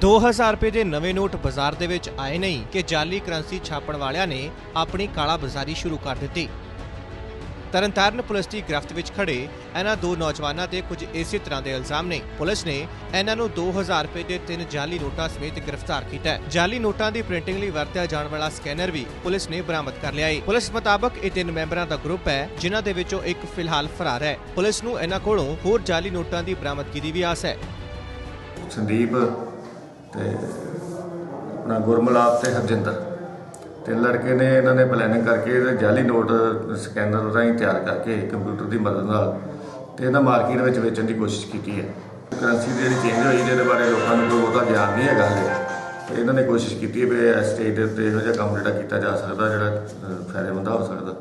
2000 ਰੁਪਏ ਦੇ ਨਵੇਂ ਨੋਟ ਬਾਜ਼ਾਰ ਦੇ ਵਿੱਚ ਆਏ ਨਹੀਂ ਕਿ ਜਾਲੀ ਕਰੰਸੀ ਛਾਪਣ ਵਾਲਿਆਂ ਨੇ ਆਪਣੀ ਕਾਲਾ ਬਾਜ਼ਾਰੀ ਸ਼ੁਰੂ ਕਰ ਦਿੱਤੀ। ਤਰਨਤਾਰਨ ਪੁਲਿਸ ਦੀ ਗ੍ਰਿਫਤ ਵਿੱਚ ਖੜੇ ਇਹਨਾਂ ਦੋ ਨੌਜਵਾਨਾਂ ਤੇ ਕੁਝ ਇਸੇ ਤਰ੍ਹਾਂ ਦੇ ਇਲਜ਼ਾਮ ਨੇ। ਪੁਲਿਸ ਨੇ ਇਹਨਾਂ ਨੂੰ 2000 ਰੁਪਏ ਦੇ ਤਿੰਨ ਜਾਲੀ ਨੋਟਾਂ ਸਮੇਤ ਗ੍ਰਿਫਤਾਰ ਕੀਤਾ ਹੈ। ਜਾਲੀ ਨੋਟਾਂ ਦੀ ਪ੍ਰਿੰਟਿੰਗ ਲਈ ਵਰਤਿਆ ਜਾਣ ਵਾਲਾ ਸਕੈਨਰ ਵੀ ਪੁਲਿਸ ਨੇ ਬਰਾਮਦ ਕਰ ਲਿਆ ਹੈ ਪੁਲਿਸ ਮੁਤਾਬਕ ਇਹ ਤਿੰਨ ਮੈਂਬਰਾਂ ਦਾ ਗਰੁੱਪ ਹੈ, ਜਿਨ੍ਹਾਂ ਦੇ ਵਿੱਚੋਂ ਇੱਕ ਫਿਲਹਾਲ ਫਰਾਰ ਹੈ। ਪੁਲਿਸ ਨੂੰ ਇਹਨਾਂ ਕੋਲੋਂ ਹੋਰ ਜਾਲੀ ਨੋਟਾਂ ਦੀ ਬਰਾਮਦਗੀ ਦੀ ਵੀ ਆਸ ਹੈ। ਸੰਦੀਪ ਤੇ ਆਪਣਾ ਗੁਰਮਲਾਪ ਤੇ ਹਰਜਿੰਦਰ ਤੇ ਲੜਕੇ ਨੇ ਇਹਨਾਂ ਨੇ ਪਲੈਨਿੰਗ ਕਰਕੇ ਇਹਦੇ ਜਾਲੀ ਨੋਟ ਸਕੈਨਰ ਰਾਹੀਂ ਤਿਆਰ ਕਰਕੇ ਕੰਪਿਊਟਰ ਦੀ ਮਦਦ ਨਾਲ ਤੇ ਇਹਨਾਂ ਮਾਰਕੀਟ ਵਿੱਚ ਵੇਚਣ ਦੀ ਕੋਸ਼ਿਸ਼ ਕੀਤੀ ਹੈ। ਕਰੰਸੀ ਦੀ ਜਿਹੜੀ ਚੇਂਜ ਹੋਈ ਨੇ ਇਹਦੇ ਬਾਰੇ ਲੋਕਾਂ ਨੂੰ ਕੋਈ ਬਹੁਤਾ ਗਿਆਨ ਨਹੀਂ ਹੈਗਾ ਹਲੇ। ਤੇ ਇਹਨਾਂ ਨੇ ਕੋਸ਼ਿਸ਼ ਕੀਤੀ ਹੈ ਵੀ ਇਸ ਸਟੇਜ ਦੇ ਉੱਤੇ ਇਹੋ ਜਿਹਾ ਕੰਮ ਜਿਹੜਾ ਕੀਤਾ ਜਾ ਸਕਦਾ, ਜਿਹੜਾ ਫਾਇਦੇਮੰਦ ਹੋ ਸਕਦਾ।